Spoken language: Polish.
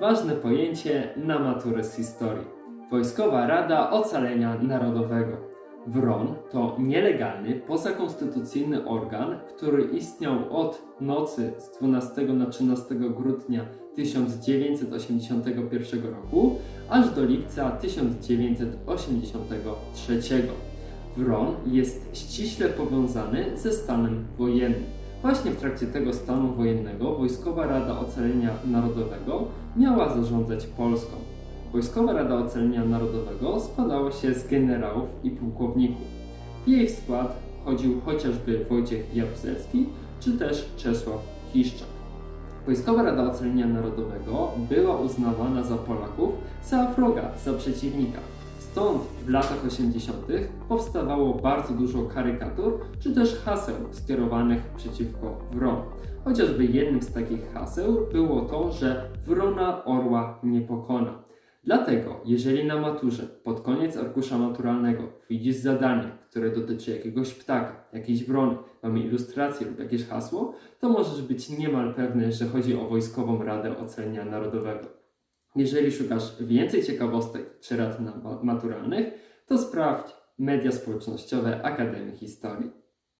Ważne pojęcie na maturę z historii. Wojskowa Rada Ocalenia Narodowego. WRON to nielegalny, pozakonstytucyjny organ, który istniał od nocy z 12 na 13 grudnia 1981 roku aż do lipca 1983. WRON jest ściśle powiązany ze stanem wojennym. Właśnie w trakcie tego stanu wojennego Wojskowa Rada Ocalenia Narodowego miała zarządzać Polską. Wojskowa Rada Ocalenia Narodowego składała się z generałów i pułkowników. W jej skład wchodził chociażby Wojciech Jaruzelski czy też Czesław Kiszczak. Wojskowa Rada Ocalenia Narodowego była uznawana za Polaków, za wroga, za przeciwnika. Stąd w latach 80. powstawało bardzo dużo karykatur czy też haseł skierowanych przeciwko WRON. Chociażby jednym z takich haseł było to, że WRONA orła nie pokona. Dlatego, jeżeli na maturze pod koniec arkusza maturalnego widzisz zadanie, które dotyczy jakiegoś ptaka, jakiejś wrony, mamy ilustrację lub jakieś hasło, to możesz być niemal pewny, że chodzi o Wojskową Radę Ocalenia Narodowego. Jeżeli szukasz więcej ciekawostek czy rad maturalnych, to sprawdź media społecznościowe Akademii Historii.